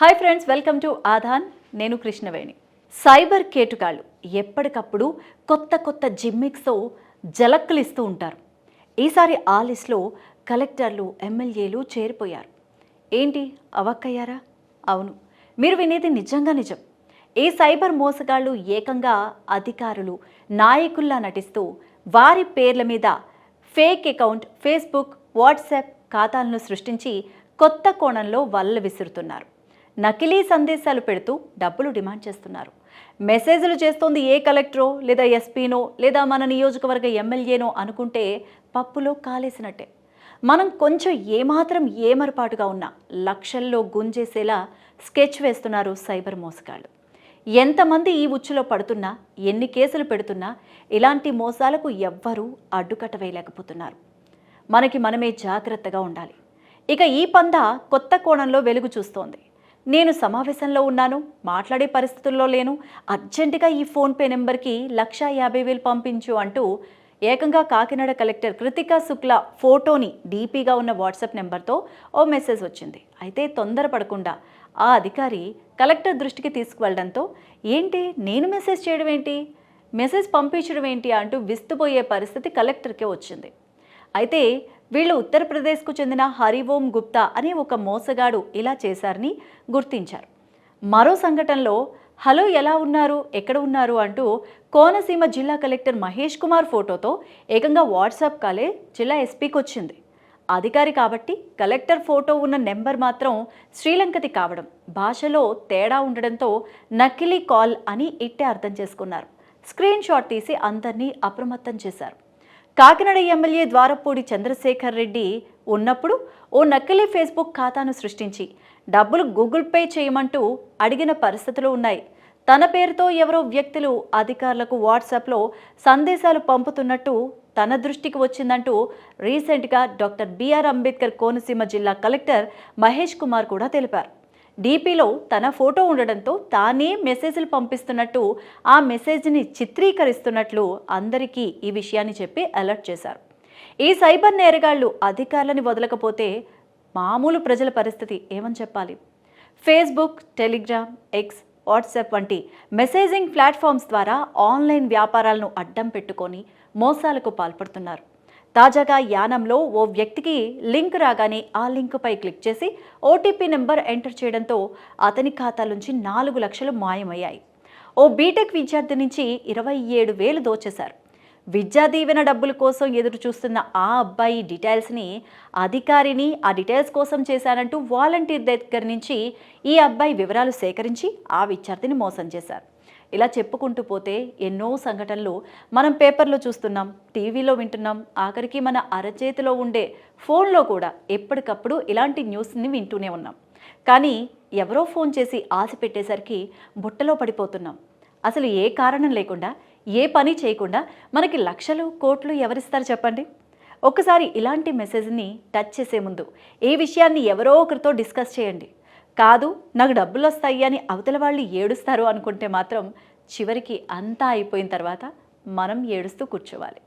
Hi friends welcome to Aadhan నేను Krishnaveni. Cyber కేటుగాళ్ళు ఎప్పటికప్పుడు కొత్త కొత్త జిమ్మిక్స్తో జలక్కులిస్తూ ఉంటారు. ఈసారి ఆ లిస్ట్లో కలెక్టర్లు ఎమ్మెల్యేలు చేరిపోయారు. ఏంటి? అవక్కయ్యారా? అవును. మీరు వినేది నిజంగా నిజం. ఈ సైబర్ మోసగాళ్ళు ఏకంగా అధికారులు నాయకుల్లా నటిస్తూ వారి పేర్ల మీద ఫేక్ అకౌంట్ ఫేస్బుక్ వాట్సాప్ ఖాతాలను సృష్టించి కొత్త కోణంలో వల్ల విసురుతున్నారు. నకిలీ సందేశాలు పెడుతూ డబ్బులు డిమాండ్ చేస్తున్నారు. మెసేజ్లు చేస్తోంది ఏ కలెక్టరో లేదా ఎస్పీనో లేదా మన నియోజకవర్గ ఎమ్మెల్యేనో అనుకుంటే పప్పులో కాలేసినట్టే. మనం కొంచెం ఏమాత్రం ఏమరపాటుగా ఉన్నా లక్షల్లో గుంజేసేలా స్కెచ్ వేస్తున్నారు సైబర్ మోసగాళ్ళు. ఎంతమంది ఈ ఉచ్చులో పడుతున్నా ఎన్ని కేసులు పెడుతున్నా ఇలాంటి మోసాలకు ఎవ్వరూ అడ్డుకట్ట వేయలేకపోతున్నారు మనకి మనమే జాగ్రత్తగా ఉండాలి. ఇక ఈ పంద కొత్త కోణంలో వెలుగు చూస్తోంది. నేను సమావేశంలో ఉన్నాను మాట్లాడే పరిస్థితుల్లో లేను. అర్జెంటుగా ఈ ఫోన్పే నెంబర్కి లక్షా యాభై వేలు పంపించు అంటూ ఏకంగా కాకినాడ కలెక్టర్ కృతికా శుక్ల ఫోటోని డీపీగా ఉన్న వాట్సాప్ నెంబర్తో ఓ మెసేజ్ వచ్చింది. అయితే తొందరపడకుండా ఆ అధికారి కలెక్టర్ దృష్టికి తీసుకువెళ్ళడంతో ఏంటి? నేను మెసేజ్ చేయడం ఏంటి? మెసేజ్ పంపించడం ఏంటి? అంటూ విస్తుపోయే పరిస్థితి కలెక్టర్కే వచ్చింది. అయితే వీళ్ళు ఉత్తరప్రదేశ్కు చెందిన హరివోం గుప్తా అనే ఒక మోసగాడు ఇలా చేశారని గుర్తించారు. మరో సంఘటనలో హలో ఎలా ఉన్నారు? ఎక్కడ ఉన్నారు? అంటూ కోనసీమ జిల్లా కలెక్టర్ మహేష్ కుమార్ ఫోటోతో ఏకంగా వాట్సాప్ కాలే జిల్లా ఎస్పీకి వచ్చింది అధికారి కాబట్టి కలెక్టర్ ఫోటో ఉన్న నెంబర్ మాత్రం శ్రీలంకది కావడం భాషలో తేడా ఉండడంతో నకిలీ కాల్ అని ఇట్టే అర్థం చేసుకున్నారు. స్క్రీన్ షాట్ తీసి అందరినీ అప్రమత్తం చేశారు. కాకినాడ ఎమ్మెల్యే ద్వారపూడి చంద్రశేఖర్ రెడ్డి ఉన్నప్పుడు ఓ నకిలీ ఫేస్బుక్ ఖాతాను సృష్టించి డబ్బులు గూగుల్ పే చేయమంటూ అడిగిన పరిస్థితులు ఉన్నాయి. తన పేరుతో ఎవరో వ్యక్తులు అధికారులకు వాట్సాప్లో సందేశాలు పంపుతున్నట్టు తన దృష్టికి వచ్చిందంటూ రీసెంట్గా డాక్టర్ బిఆర్ అంబేద్కర్ కోనసీమ జిల్లా కలెక్టర్ మహేష్ కుమార్ కూడా తెలిపారు. డీపీలో తన ఫోటో ఉండడంతో తానే మెసేజ్లు పంపిస్తున్నట్టు ఆ మెసేజ్ని చిత్రీకరిస్తున్నట్లు అందరికీ ఈ విషయాన్ని చెప్పి అలర్ట్ చేశారు. ఈ సైబర్ నేరగాళ్ళు అధికారులని వదలకపోతే మామూలు ప్రజల పరిస్థితి ఏమని చెప్పాలి? ఫేస్బుక్ టెలిగ్రామ్ ఎక్స్ వాట్సాప్ వంటి మెసేజింగ్ ప్లాట్ఫామ్స్ ద్వారా ఆన్లైన్ వ్యాపారాలను అడ్డం పెట్టుకొని మోసాలకు పాల్పడుతున్నారు. తాజాగా యానంలో ఓ వ్యక్తికి లింక్ రాగానే ఆ లింక్పై క్లిక్ చేసి ఓటీపీ నెంబర్ ఎంటర్ చేయడంతో అతని ఖాతా నుంచి నాలుగు లక్షలు మాయమయ్యాయి. ఓ బీటెక్ విద్యార్థి నుంచి ఇరవై ఏడు వేలు దోచేశారు. విద్యా దీవెన డబ్బుల కోసం ఎదురు చూస్తున్న ఆ అబ్బాయి డీటెయిల్స్ని అధికారిని ఆ డీటెయిల్స్ కోసం చేశానంటూ వాలంటీర్ దగ్గర నుంచి ఈ అబ్బాయి వివరాలు సేకరించి ఆ విద్యార్థిని మోసం చేశారు. ఇలా చెప్పుకుంటూ పోతే ఎన్నో సంఘటనలు మనం పేపర్లో చూస్తున్నాం టీవీలో వింటున్నాం ఆఖరికి మన అరచేతిలో ఉండే ఫోన్లో కూడా ఎప్పటికప్పుడు ఇలాంటి న్యూస్ని వింటూనే ఉన్నాం. కానీ ఎవరో ఫోన్ చేసి ఆశ పెట్టేసరికి బుట్టలో పడిపోతున్నాం. అసలు ఏ కారణం లేకుండా ఏ పని చేయకుండా మనకి లక్షలు కోట్లు ఎవరిస్తారు చెప్పండి? ఒక్కసారి ఇలాంటి మెసేజ్ని టచ్ చేసే ముందు ఏ విషయాన్ని ఎవరో ఒకరితో డిస్కస్ చేయండి. కాదు నాకు డబ్బులు వస్తాయి అని అవతల వాళ్ళు ఏడుస్తారు అనుకుంటే మాత్రం చివరికి అంతా అయిపోయిన తర్వాత మనం ఏడుస్తూ కూర్చోవాలి.